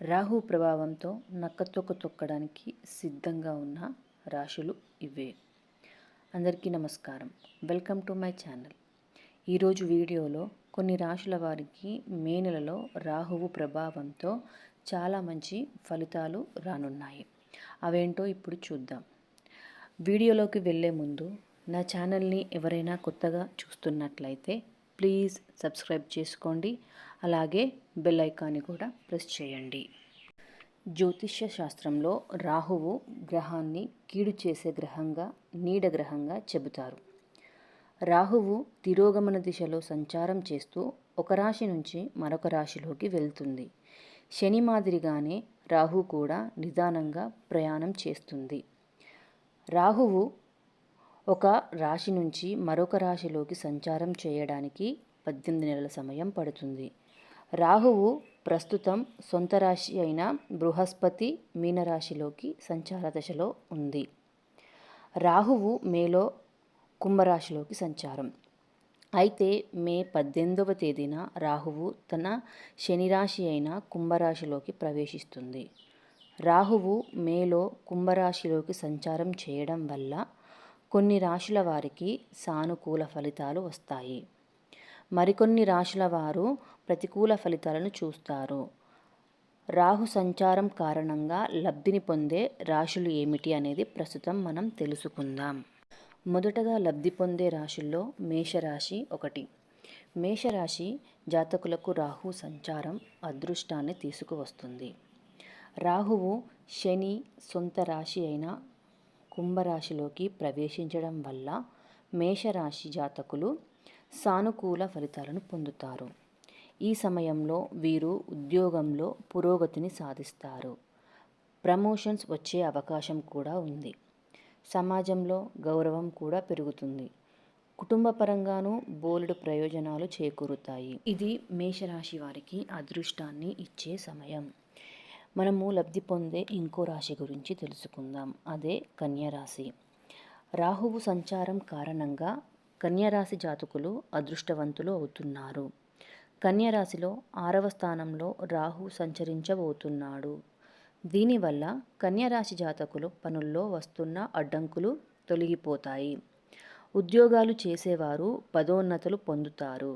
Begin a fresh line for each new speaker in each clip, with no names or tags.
రాహు ప్రభావంతో నక్కతొక్క తొక్కడానికి సిద్ధంగా ఉన్న రాశులు ఇవే. అందరికీ నమస్కారం. Welcome to my channel. ఈరోజు వీడియోలో కొన్ని రాశుల వారికి మే నెలలో రాహువు ప్రభావంతో చాలా మంచి ఫలితాలు రానున్నాయి. అవేంటో ఇప్పుడు చూద్దాం. వీడియోలోకి వెళ్ళే ముందు నా ఛానల్ని ఎవరైనా కొత్తగా చూస్తున్నట్లయితే ప్లీజ్ సబ్స్క్రైబ్ చేసుకోండి. అలాగే బెల్ ఐకాన్ని కూడా ప్రెస్ చేయండి. జ్యోతిష్య శాస్త్రంలో రాహువు గ్రహాన్ని కీడు చేసే గ్రహంగా నీడ గ్రహంగా చెబుతారు. రాహువు తిరోగమన దిశలో సంచారం చేస్తూ ఒక రాశి నుంచి మరొక రాశిలోకి వెళ్తుంది. శని మాదిరిగానే రాహు కూడా నిదానంగా ప్రయాణం చేస్తుంది. రాహువు ఒక రాశి నుంచి మరొక రాశిలోకి సంచారం చేయడానికి పద్దెనిమిది నెలల సమయం పడుతుంది. రాహువు ప్రస్తుతం సొంత రాశి అయిన బృహస్పతి మీనరాశిలోకి సంచార దశలో ఉంది. రాహువు మేలో కుంభరాశిలోకి సంచారం. అయితే మే పద్దెనిమిదవ తేదీన రాహువు తన శనిరాశి అయిన కుంభరాశిలోకి ప్రవేశిస్తుంది. రాహువు మేలో కుంభరాశిలోకి సంచారం చేయడం వల్ల కొన్ని రాశుల వారికి సానుకూల ఫలితాలు వస్తాయి. మరికొన్ని రాశుల వారు ప్రతికూల ఫలితాలను చూస్తారు. రాహు సంచారం కారణంగా లబ్ధిని పొందే రాశులు ఏమిటి అనేది ప్రస్తుతం మనం తెలుసుకుందాం. మొదటగా లబ్ధి పొందే రాశుల్లో మేషరాశి ఒకటి. మేషరాశి జాతకులకు రాహు సంచారం అదృష్టాన్ని తీసుకువస్తుంది. రాహువు శని సొంత రాశి అయిన కుంభరాశిలోకి ప్రవేశించడం వల్ల మేషరాశి జాతకులు సానుకూల ఫలితాలను పొందుతారు. ఈ సమయంలో వీరు ఉద్యోగంలో పురోగతిని సాధిస్తారు. ప్రమోషన్స్ వచ్చే అవకాశం కూడా ఉంది. సమాజంలో గౌరవం కూడా పెరుగుతుంది. కుటుంబ పరంగాను బోలెడు ప్రయోజనాలు చేకూరుతాయి. ఇది మేషరాశి వారికి అదృష్టాన్ని ఇచ్చే సమయం. మనము లబ్ధి పొందే ఇంకో రాశి గురించి తెలుసుకుందాం. అదే కన్యరాశి. రాహువు సంచారం కారణంగా కన్యరాశి జాతకులు అదృష్టవంతులు అవుతున్నారు. కన్యరాశిలో ఆరవ స్థానంలో రాహు సంచరించబోతున్నాడు. దీనివల్ల కన్యరాశి జాతకులు పనుల్లో వస్తున్న అడ్డంకులు తొలగిపోతాయి. ఉద్యోగాలు చేసేవారు పదోన్నతులు పొందుతారు.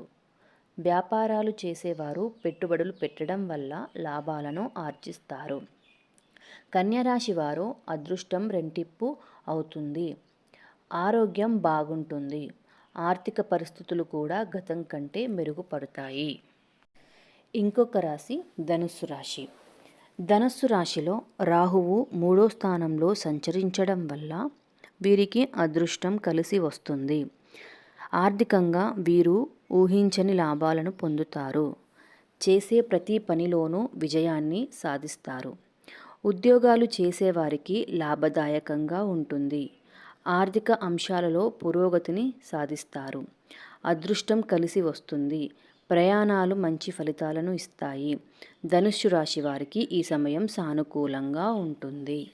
వ్యాపారాలు చేసేవారు పెట్టుబడులు పెట్టడం వల్ల లాభాలను ఆర్జిస్తారు. కన్యరాశి వారు అదృష్టం రెంటిప్పు అవుతుంది. ఆరోగ్యం బాగుంటుంది. ఆర్థిక పరిస్థితులు కూడా గతం కంటే మెరుగుపడతాయి. ఇంకొక రాశి ధనుస్సు రాశి. ధనుస్సు రాశిలో రాహువు మూడో స్థానంలో సంచరించడం వల్ల వీరికి అదృష్టం కలిసి వస్తుంది. ఆర్థికంగా వీరు ఊహించని లాభాలను పొందుతారు. చేసే ప్రతి పనిలోనూ విజయాన్ని సాధిస్తారు. ఉద్యోగాలు చేసేవారికి లాభదాయకంగా ఉంటుంది. ఆర్థిక అంశాలలో పురోగతిని సాధిస్తారు. అదృష్టం కలిసి వస్తుంది. ప్రయాణాలు మంచి ఫలితాలను ఇస్తాయి. ధనుస్సు రాశి వారికి ఈ సమయం సానుకూలంగా ఉంటుంది.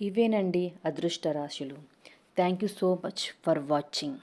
ఇవేనండి అదృష్ట రాశులు. Thank you so much for watching.